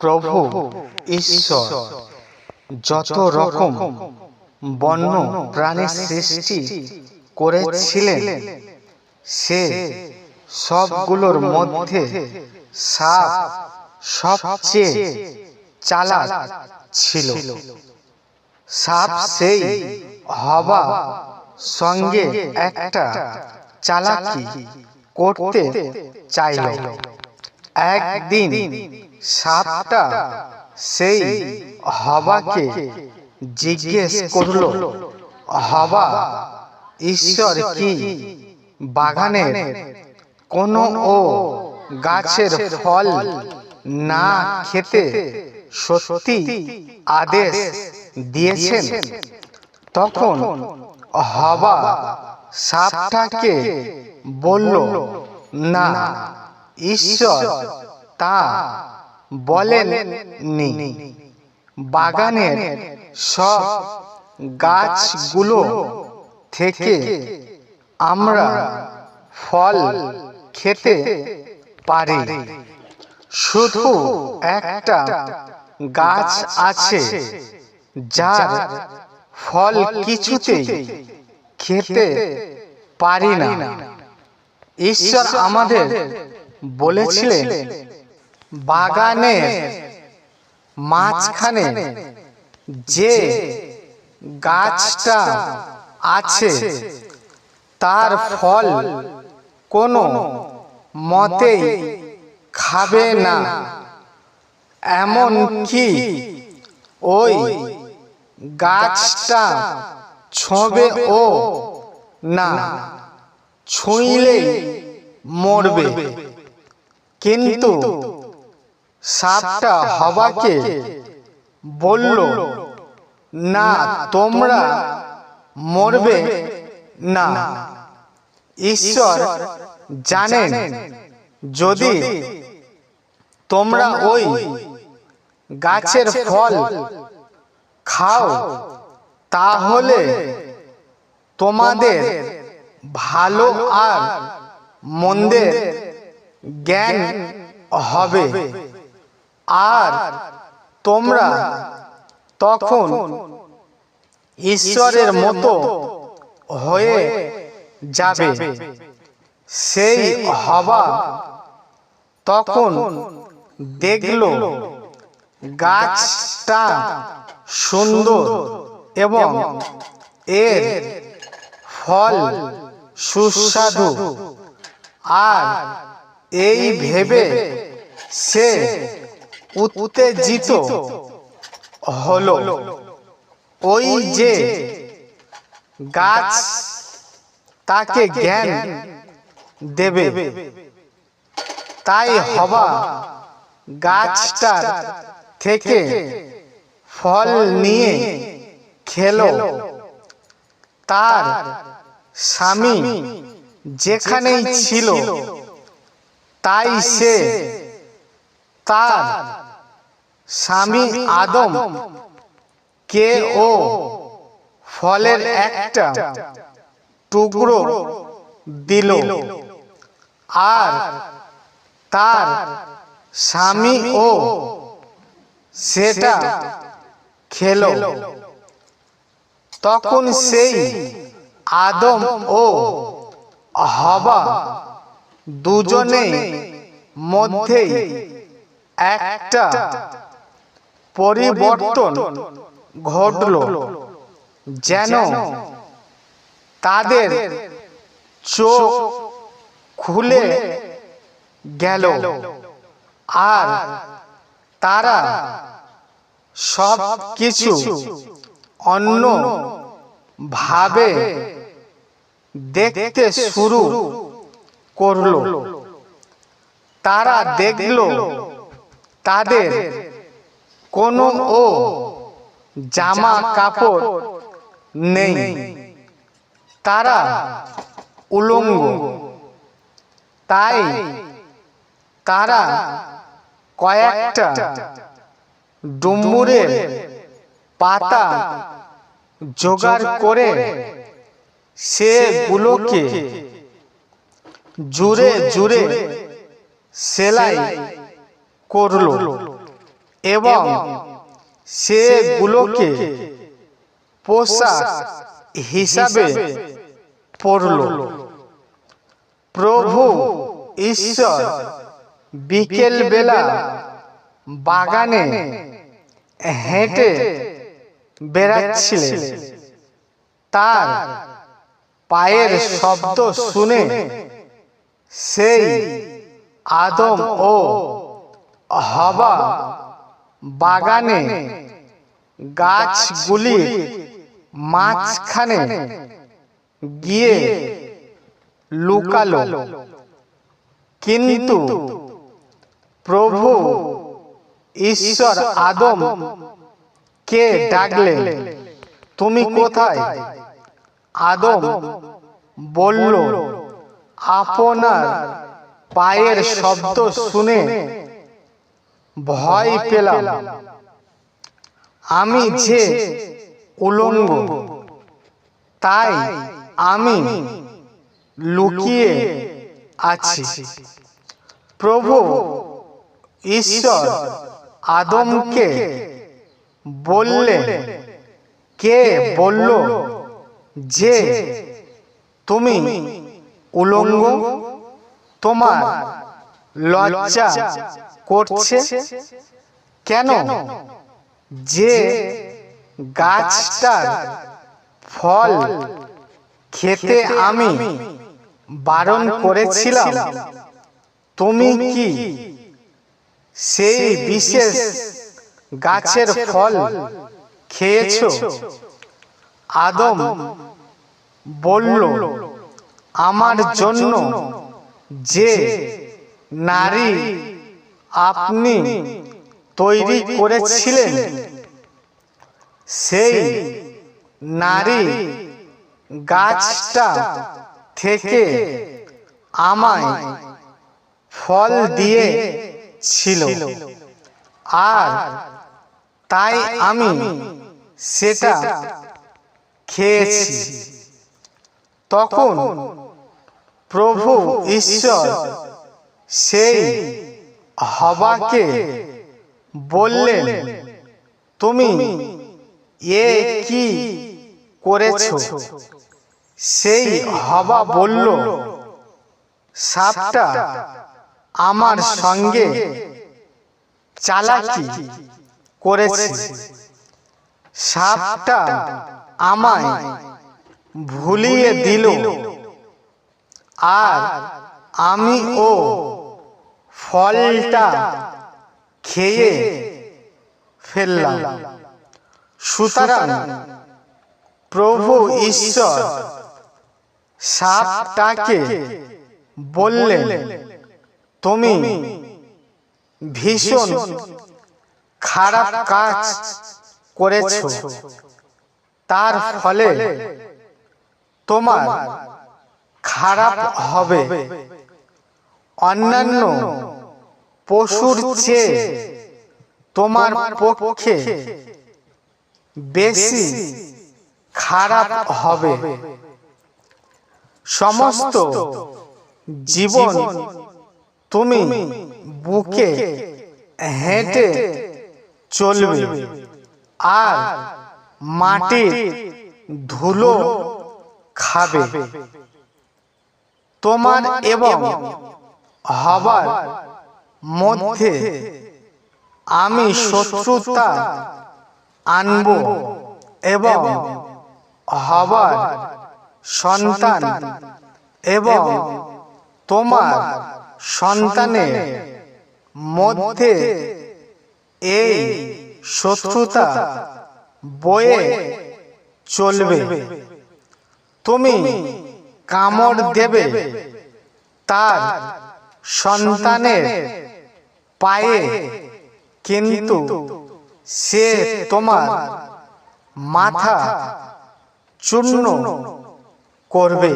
প্রভু, ঈশ্বর, যত রকম বন্য প্রাণী সৃষ্টি করেছিলেন, সে সবগুলোর মধ্যে সাপ সবচেয়ে চালাক ছিল। সাপ সেই হবা সঙ্গে একটা চালাকি করতে চাইল। একদিন সাপটা সেই হবাকে জিজ্ঞেস করল, হবা, ঈশ্বর কি বাগানের কোন ও গাছের ফল না খেতে সত্যি আদেশ দিয়েছেন? তখন হবা সাপটাকে বলল, না, ঈশ্বর তা বলেননি বাগানের সব গাছগুলো থেকে আমরা ফল খেতে পারি। শুধু একটা গাছ আছে, যার ফল কিছুতেই খেতে পারি না। ঈশ্বর আমাদের বলেছিলেন বাগানের মাঝখানে যে গাছটা আছে, তার ফল কোনো মতেই খাবে না। এমন কি ওই গাছটা ছোঁবে ও না, ছুঁইলেই মরবে। কিন্তু সাপটা হবাকে বলল না তোমরা মরবে না। ঈশ্বর জানেন যদি তোমরা ওই গাছের ফল খাও তাহলে তোমাদের ভালো আর মন্দের জ্ঞান হবে। আর তোমরা তখন ঈশ্বরের মতো হয়ে যাবে। সেই হবা তখন দেখল গাছটা সুন্দর এবং এর ফল সুস্বাদু। আর এই ভেবে সে উত্তেজিত হলো। ওই যে গাছ তাকে জ্ঞান দেবে। তাই হবা গাছটার থেকে ফল নিয়ে খেলো। তার স্বামী যেখানেই ছিল, তাই সে তার স্বামী আদম, কে ও ফলের একটা টুকরো দিল। আর তার স্বামী ও সেটা খেলো। তখন সেই আদম ও হবা দুজনেই মধ্যেই একটা পরিবর্তন ঘটল যেন তাদের চোখ খুলে গেল। আর তারা সব কিছু অন্য ভাবে দেখতে শুরু করল। তারা দেখল তাদের কোনো ও জামা কাপড় নেই। তারা উলঙ্গ। তাই তারা কয়েকটা ডুমুরের পাতা জোগাড় করে সেগুলোকে জুড়ে জুড়ে সেলাই করল এবং সেগুলোকে পোশাক হিসাবে পড়ল প্রভু ঈশ্বর বিকেল বেলা বাগানে হেঁটে বেড়াচ্ছিলেন। তার পায়ের শব্দ শুনে সেই আদম ও হবা বাগানে গাছগুলির মাঝখানে গিয়ে লুকালো। কিন্তু প্রভু ঈশ্বর আদম কে ডাকলেন, তুমি কোথায়? আদম বলল, আপনার পায়ের শব্দ শুনে ভয় পেলাম। আমি যে উলঙ্গ তাই আমি লুকিয়ে আছি। প্রভু ঈশ্বর আদমকে বললে কে বলল যে তুমি উলঙ্গ? তোমার লজ্জা করছে? কেন? যে গাছটার ফল খেতে আমি বারণ করেছিলাম তুমি কি সেই বিশেষ গাছের ফল খেয়েছো? আদম বলল আমার জন্য যে নারী আপনি তৈরি করেছিলেন। সেই নারী গাছটা থেকে আমায় ফল দিয়ে ছিল। আর তাই আমি সেটা খেয়েছি। তখন প্রভু ঈশ্বর সেই হবাকে বললেন তুমি এ কি করেছ? সেই হবা বলল সাপটা আমার সঙ্গে চালাকি করেছে। সাপটা আমায় ভুলিয়ে দিল। আর আমি ও ফলটা খেয়ে ফেললাম। সুতরাং প্রভু ঈশ্বর সাপটাকে বললেন তুমি ভীষণ খারাপ কাজ করেছ। তার ফলে তোমার খারাপ হবে। অন্যান্য পশুর চেয়ে তোমার পক্ষে বেশি খারাপ হবে। সমস্ত জীবন তুমি বুকে হেঁটে চলবে। আর মাটির ধুলো খাবে। তোমার এবং হবার মধ্যে আমি শত্রুতা আনব এবং হবার সন্তান এবং তোমার সন্তানের মধ্যে এই শত্রুতা বয়ে চলবে। তুমি কামড় দেবে তার সন্তানের পায়ে কিন্তু সে তোমার মাথা চূর্ণ করবে।